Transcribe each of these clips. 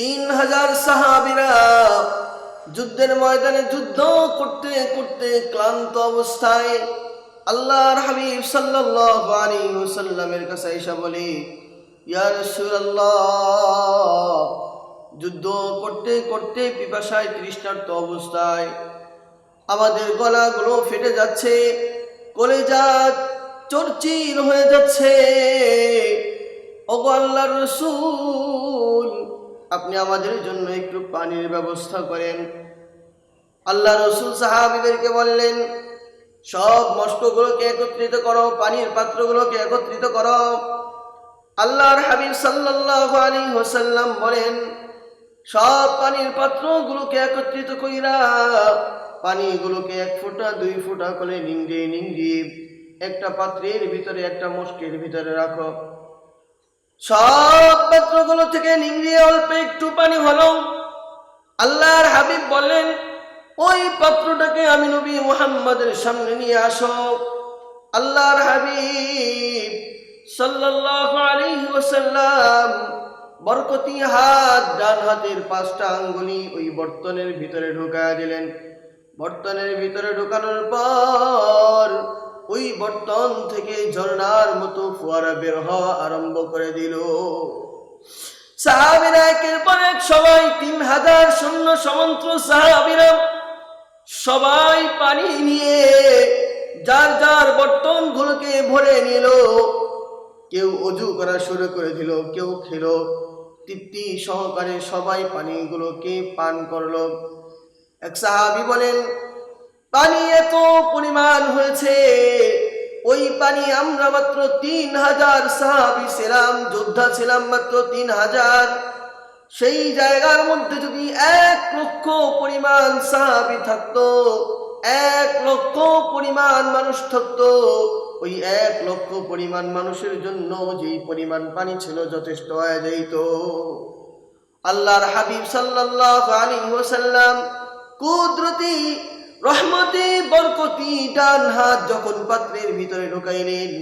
তিন হাজার সাহাবিরা যুদ্ধের ময়দানে যুদ্ধ করতে করতে ক্লান্ত অবস্থায় আল্লাহর হাবিব সাল্লাল্লাহু আলাইহি ওয়াসাল্লামের কাছে এসে বলে, ইয়া রাসূলুল্লাহ, যুদ্ধ করতে করতে পিপাসায় তৃষ্ণার্ত অবস্থায় আমাদের গলাগুলো ফেটে যাচ্ছে, কলেজা চরচির হয়ে যাচ্ছে। ওগো আল্লাহর রসুল আপনি আমাদের জন্য একটু পানির ব্যবস্থা করেন। আল্লাহ রসুল সাহাবিদেরকে বললেন, সব মস্কগুলোকে একত্রিত করো, পানির পাত্রগুলোকে একত্রিত করো। আল্লাহর হাবিব সাল্লাল্লাহু আলাইহি ওয়াসাল্লাম বলেন, সব পানির পাত্রগুলোকে একত্রিত কইরা পানিগুলোকে এক ফোঁটা, দুই ফোঁটা করে নিংড়িয়ে নিংড়িয়ে একটা পাত্রের ভিতরে, একটা মস্কের ভিতরে রাখো। সব পাত্রগুলো থেকে নিংড়িয়ে অল্প একটু পানি হলো। আল্লাহর হাবিব বললেন ওই পাত্রটাকে আমি নবী মুহাম্মাদের সামনে নিয়ে আসো। আল্লাহর হাবিব সাল্লাল্লাহু আলাইহি ওয়াসাল্লাম বরকতি হাত ডান হাতের পাঁচটা আঙ্গুলি ওই বর্তনের ভিতরে ঢুকায় দিলেন। বর্তনের ভিতরে ঢুকানোর পর ওই বর্তন থেকে ঝর্ণার মতো ফোয়ারা বের হওয়া আরম্ভ করে দিল। সাহাবিরা পর এক সবাই তিন হাজার সমন্ত্র সবাই পানি নিয়ে যার যার ভরে নিল। কেউ অজু করা শুরু করে দিল, কেউ খেলো। তৃপ্তি সহকারে সবাই পানিগুলোকে পান করল। এক সাহাবি বলেন, পানি এত পরিমাণ হয়েছে ওই পানি আমরা মাত্র তিন হাজার সাহাবি ছিলাম, যোদ্ধা ছিলাম মাত্র তিন হাজার। সেই জায়গার মধ্যে যদি এক লক্ষ পরিমাণ সাহাবি থাকতো, এক লক্ষ পরিমাণ মানুষ থাকতো, ওই এক লক্ষ পরিমাণ মানুষের জন্য যেই পরিমাণ পানি ছিল যথেষ্ট হয়ে যাইত। আল্লাহর হাবিব সাল্লাল্লাহু আলাইহি ওয়াসাল্লাম কুদরতি রহমতে, বরকতি, ডান হাত যখন পাত্রের ভিতরে ঢুকাইলেন,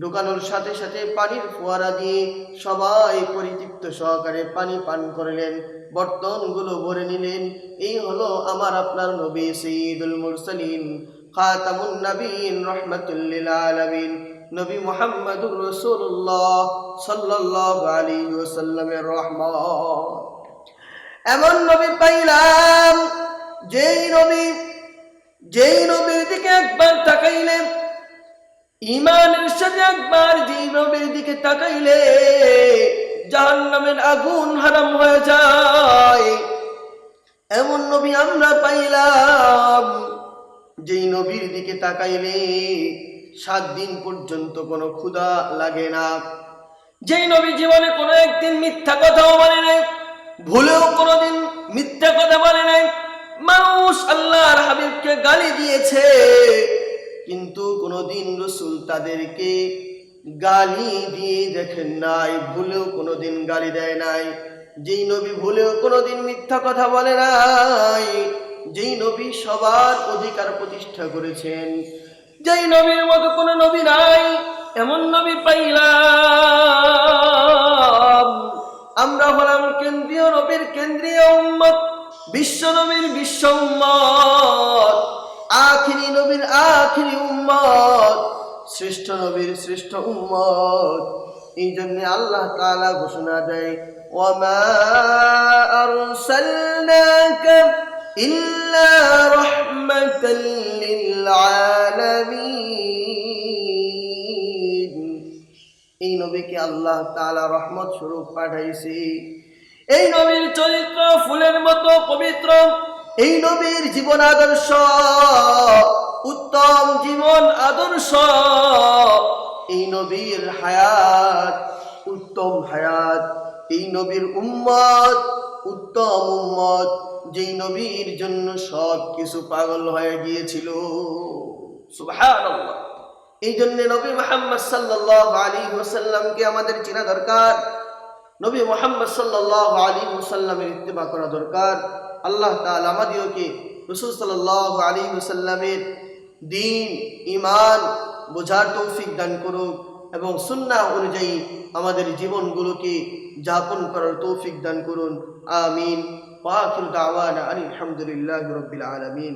ঢোকানোর সাথে সাথে পানির ফোয়ারা দিয়ে সবাই পরিতৃপ্ত সহকারে পানি পান করলেন বর্তনগুলো ভরে নিলেন। এই হলো আমার আপনার নবী সঈদুল মুরসালিন, খাতামুন নবীন, রহমতুল্লিল আলামিন। নবী মুহাম্মদুর রাসূলুল্লাহ সাল্লাল্লাহু আলাইহি ওয়াসাল্লামের রহমত। এমন নবী পাইলাম, যেই নবী যেই নবীর দিকে একবার তাকাইলে ইমানের সাথে একবার যেই নবীর দিকে তাকাইলে, জাহান্নামের আগুন হারাম হয়ে যায়। এমন নবী আমরা পাইলাম, যেই নবীর দিকে তাকাইলে সাত দিন পর্যন্ত কোনো ক্ষুধা লাগে না। যেই নবী জীবনে কোনো একদিন মিথ্যা কথাও বলে নাই, ভুলেও কোনোদিন মিথ্যা কথা বলে নাই মানুষ আল্লাহর হাবিবকে গালি দিয়েছে। কিন্তু কোনোদিন রসুল তাদেরকে গালি দিয়ে দেখেন নাই, ভুলেও কোনোদিন গালি দেয় নাই। যেই নবী ভুলেও কোনোদিন মিথ্যা কথা বলে নাই। যেই নবী সবার অধিকার প্রতিষ্ঠা করেছেন। যেই নবীর মতো কোনো নবী নাই। বিশ্ব নবীর বিশ্ব উম্মত, আখিরি নবীর আখিরি উম্মত, শ্রেষ্ঠ নবীর শ্রেষ্ঠ উম্মত। এই জন্য আল্লাহ তাআলা ঘোষণা দেয়, ওয়ামা আরসালনাকা ইল্লা রাহমাতাল লিল আলামিন। এই নবীকে আল্লাহ তাআলা রহমত স্বরূপ পাঠাইছে। এই নবীর চরিত্র ফুলের মতো পবিত্র। এই নবীর জীবন আদর্শ, উত্তম জীবন আদর্শ। এই নবীর হায়াত, উত্তম হায়াত। এই নবীর উম্মত, উত্তম উম্মত। যেই নবীর জন্য সব কিছু পাগল হয়ে গিয়েছিল। এই জন্য নবী মোহাম্মদ সাল্লাল্লাহু আলাইহি ওয়াসাল্লামকে আমাদের চেনা দরকার। নবী মোহাম্মদ সাল্লাল্লাহু আলাইহি মুসাল্লামের ইত্তেবা করা দরকার। আল্লাহ তাল আমাদিওকে রাসূল সাল্লাল্লাহু আলাইহি ওয়াসাল্লামের দ্বীন ঈমান বোঝার তৌফিক দান করুক এবং সুন্নাহ অনুযায়ী আমাদের জীবনগুলোকে যাপন করার তৌফিক দান করুন। আমিন। ওয়াখির দাওয়ানা আলহামদুলিল্লাহ রব্বিল আলামিন।